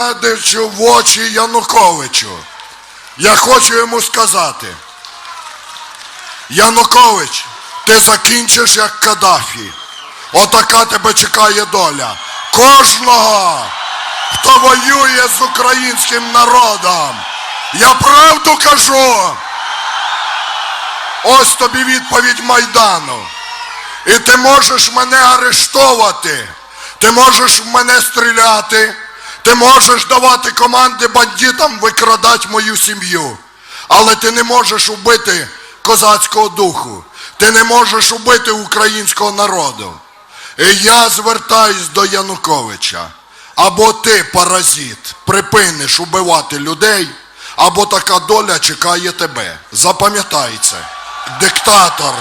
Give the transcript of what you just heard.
глядячи в очі Януковичу, я хочу йому сказати, Янукович, ти закінчиш як Каддафі. Отака тебе чекає доля. Кожного, хто воює з українським народом. Я правду кажу. Ось тобі відповідь Майдану. І ти можеш мене арештовувати, ти можеш в мене стріляти, ти можеш давати команди бандитам викрадати мою сім'ю. Але ти не можеш убити козацького духу, ти не можеш убити українського народу. І я звертаюсь до Януковича. Або ти, паразит, припиниш убивати людей, або така доля чекає тебе. Запам'ятай це. Диктатор